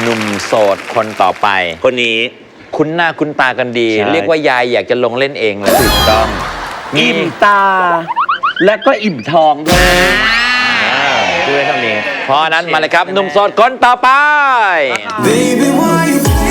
หนุ่มโสดคนต่อไป คนนี้ คุ้นหน้าคุ้นตากันดี ใช่ เรียกว่ายายอยากจะลงเล่นเองเลยถูกต้องอิ่มตา และก็อิ่มทองด้วยด้วยเท่านี้ เพราะฉะนั้นมาเลยครับหนุ่มโสดคนต่อไป Baby, why you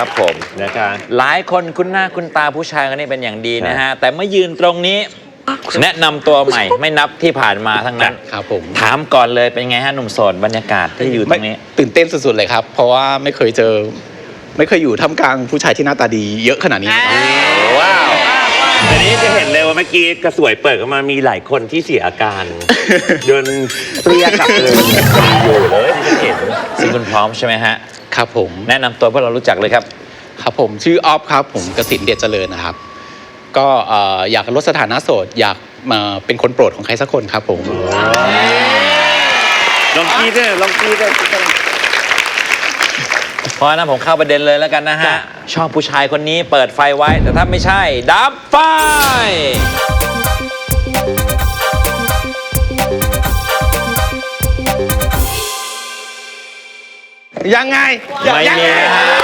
ครับผมนะคะหลายคนคุ้นหน้าคุ้นตาผู้ชายคนนี้เป็นอย่างดีนะฮะ แต่เมื่อยืนตรงนี้ แนะนำตัวใหม่ไม่นับที่ผ่านมาทั้งนั้น ครับผม ถามก่อนเลยเป็นไงฮะหนุ่มโสดบรรยากาศที่อยู่ตรงนี้ ตื่นเต้นสุดๆเลยครับ เพราะว่าไม่เคยเจอ ไม่เคยอยู่ท่ามกลางผู้ชายที่หน้าตาดีเยอะขนาดนี้ว้าวแต่นี้จะเห็นเลยว่าเมื่อกี้กระสวยเปิดออกมามีหลายคนที่เสียอาการเดินเปรี้ยกลับเลยอยู่เลยที่เห็นซึ่งคุณพร้อมใช่ไหมฮะ ครับผมแนะนำตัวเพื่อเรารู้จักเลยครับ ครับผมชื่อออฟครับ ผมกสินเดชเจริญนะครับ ก็เอ่ออยากลดสถานะโสดอยากมาเป็นคนโปรดของใครสักคนครับผม ลองกีด้วยลองกีด้วยเพราะฉะนั้นผมเข้าประเด็นเลยแล้วกันนะฮะ ชอบผู้ชายคนนี้เปิดไฟไว้ แต่ถ้าไม่ใช่ ดับไฟ ยังไง ไม่มีนะฮะ